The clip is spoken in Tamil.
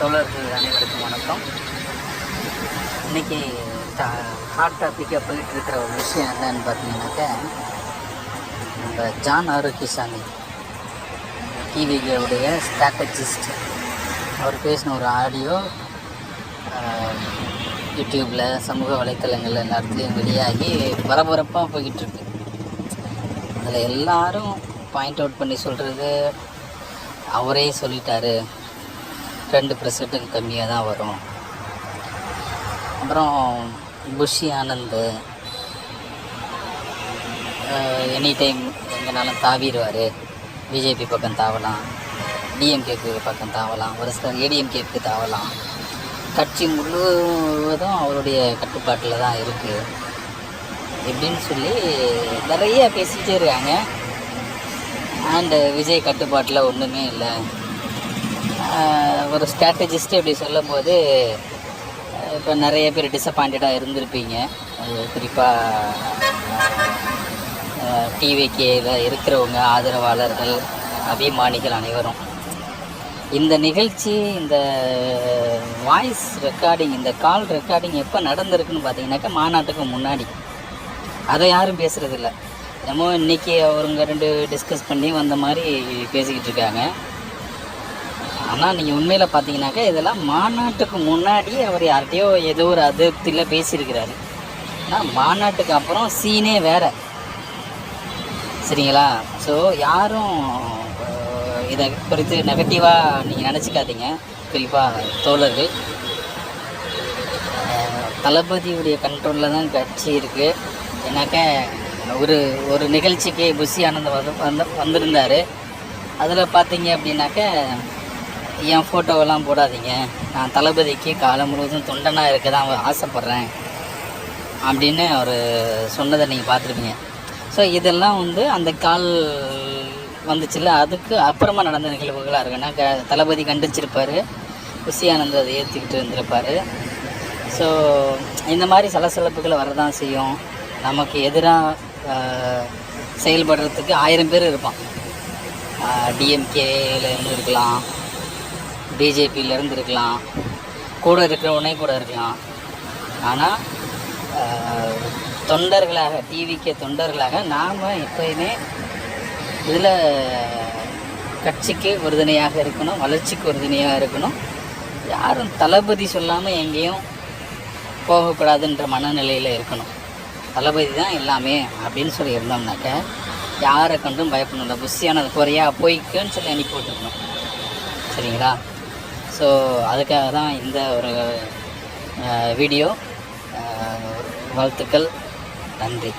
தோழர்கள் அனைவருக்கும் வணக்கம். இன்னைக்கு ஹாட் டாப்பிக்காக போயிட்டுருக்கிற ஒரு விஷயம் என்னன்னு பார்த்தீங்கன்னாக்கா நம்ம ஜான் ஆரோக்கியசாமி டிவிகளுடைய ஸ்ட்ராட்டஜிஸ்ட் அவர் பேசின ஒரு ஆடியோ யூடியூப்பில் சமூக வலைத்தளங்கள் எல்லாத்துலேயும் வெளியாகி பரபரப்பாக போய்கிட்டு இருக்கு அதில் எல்லாரும் பாயிண்ட் அவுட் பண்ணி சொல்கிறது அவரே சொல்லிட்டாரு. ரெண்டு பர்சன்ட்டுக்கு கம்மியாக தான் வரும். அப்புறம் புஷி ஆனந்து எனி டைம் எங்கேனாலும் தாவிடுவார். பிஜேபி பக்கம் தாவலாம். டிஎம்கேக்கு பக்கம் தாவலாம். ஒரு சிலர் ஏடிஎம்கேக்கு தாவலாம். கட்சி முழுவதும் அவருடைய கட்டுப்பாட்டில் தான் இருக்குது எப்படின்னு சொல்லி நிறைய பேசிகிட்டே இருக்காங்க. அண்டு விஜய் கட்டுப்பாட்டில் ஒன்றுமே இல்லை. ஒரு ஸ்ட்ராட்டஜிஸ்ட்டு இப்படி சொல்லும்போது இப்போ நிறைய பேர் டிசப்பாயிண்டடாக இருந்திருப்பீங்க. குறிப்பாக டிவிகேயில் இருக்கிறவங்க ஆதரவாளர்கள் அபிமானிகள் அனைவரும். இந்த நிகழ்ச்சி இந்த வாய்ஸ் ரெக்கார்டிங் இந்த கால் ரெக்கார்டிங் எப்போ நடந்திருக்குன்னு பார்த்தீங்கன்னாக்கா மாநாட்டுக்கு முன்னாடி. அதை யாரும் பேசுகிறதில்ல என்னமோ இன்றைக்கி அவருங்க ரெண்டு டிஸ்கஸ் பண்ணி வந்த மாதிரி பேசிக்கிட்டு இருக்காங்க. ஆனால் நீங்கள் உண்மையில் பார்த்தீங்கன்னாக்கா இதெல்லாம் மாநாட்டுக்கு முன்னாடி அவர் யார்கிட்டயோ ஏதோ ஒரு அதிருப்தியில் பேசியிருக்கிறாரு. ஆனால் மாநாட்டுக்கு அப்புறம் சீனே வேற. சரிங்களா? ஸோ யாரும் இதை குறித்து நெகட்டிவாக நீங்கள் நினச்சிக்காதீங்க குறிப்பாக தோழர்கள். தளபதியுடைய கண்ட்ரோலில் தான் கட்சி இருக்குது ஏன்னாக்கா ஒரு ஒரு நிகழ்ச்சிக்கு புஷி ஆனந்த் வந்து வந்து வந்திருந்தார். அதில் பார்த்தீங்க அப்படின்னாக்க என் ஃபோட்டோவெல்லாம் போடாதீங்க. நான் தளபதிக்கு காலம் முழுவதும் தொண்டனாக இருக்க தான் ஆசைப்பட்றேன். அப்படின்னு அவர் சொன்னதை நீங்கள் பார்த்துருப்பீங்க. ஸோ இதெல்லாம் வந்து அந்த கால் வந்துச்சுல்ல அதுக்கு அப்புறமா நடந்த நிகழ்வுகளாக இருக்குன்னா க தளபதி கண்டிச்சிருப்பார். குஷியானந்த் அதை ஏற்றுக்கிட்டு இருந்திருப்பார். ஸோ இந்த மாதிரி சலசலப்புகள் வரதான் செய்யும். நமக்கு எதிராக செயல்படுறதுக்கு ஆயிரம் பேர் இருப்பான். டிஎம்கேலேருந்து இருக்கலாம். பிஜேபியில இருந்து இருக்கலாம் கூட இருக்கிறவனே கூட இருக்கலாம். ஆனால் தொண்டர்களாக டிவிக்கு தொண்டர்களாக நாம் எப்பயுமே இதில் கட்சிக்கு உறுதுணையாக இருக்கணும் வளர்ச்சிக்கு உறுதுணையாக இருக்கணும். யாரும் தளபதி சொல்லாமல் எங்கேயும் போகக்கூடாதுன்ற மனநிலையில் இருக்கணும். தளபதி தான் எல்லாமே அப்படின்னு சொல்லி இருந்தோம்னாக்க யாரை கண்டும் பயப்படணும். இந்த புஷியானது குறையாக போய்க்குன்னு சொல்லி அனுப்பி விட்டுருக்கணும். சரிங்களா? ஸோ அதுக்காக தான் இந்த ஒரு வீடியோ வாழ்த்துக்கள். நன்றி.